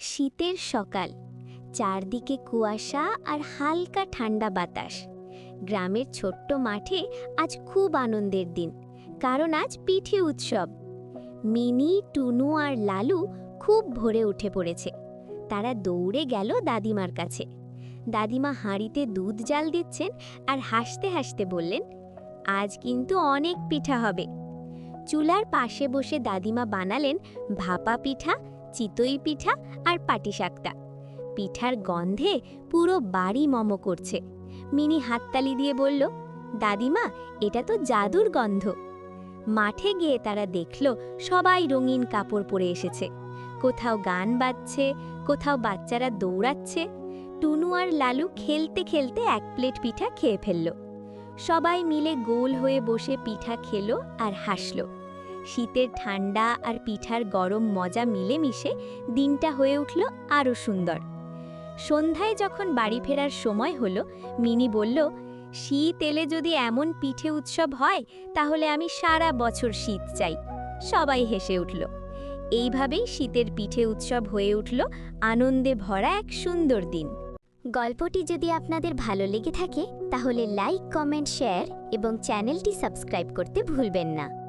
শীতের সকাল। চারদিকে কুয়াশা আর হালকা ঠান্ডা বাতাস। গ্রামের ছোট্ট মাঠে আজ খুব আনন্দের দিন, কারণ আজ পিঠে উৎসব। মিনি, টুনু আর লালু খুব ভোরে উঠে পড়েছে। তারা দৌড়ে গেল দাদিমার কাছে। দাদিমা হাঁড়িতে দুধ জাল দিচ্ছেন আর হাসতে হাসতে বললেন, আজ কিন্তু অনেক পিঠা হবে। চুলার পাশে বসে দাদিমা বানালেন ভাপা পিঠা চিতই পিঠা আর পাটিসাক্তা পিঠার গন্ধে পুরো বাড়ি মম করছে। মিনি হাততালি দিয়ে বলল, দাদিমা, এটা তো জাদুর গন্ধ। মাঠে গিয়ে তারা দেখল, সবাই রঙিন কাপড় পরে এসেছে। কোথাও গান বাজছে, কোথাও বাচ্চারা দৌড়াচ্ছে। টুনু আর লালু খেলতে খেলতে এক প্লেট পিঠা খেয়ে ফেলল। সবাই মিলে গোল হয়ে বসে পিঠা খেলো আর হাসলো। শীতের ঠান্ডা আর পিঠার গরম মজা মিলেমিশে দিনটা হয়ে উঠল আরও সুন্দর। সন্ধ্যায় যখন বাড়ি ফেরার সময় হলো, মিনি বলল, শীত এলে যদি এমন পিঠে উৎসব হয়, তাহলে আমি সারা বছর শীত চাই। সবাই হেসে উঠল। এইভাবেই শীতের পিঠে উৎসব হয়ে উঠল আনন্দে ভরা এক সুন্দর দিন। গল্পটি যদি আপনাদের ভালো লেগে থাকে, তাহলে লাইক, কমেন্ট, শেয়ার এবং চ্যানেলটি সাবস্ক্রাইব করতে ভুলবেন না।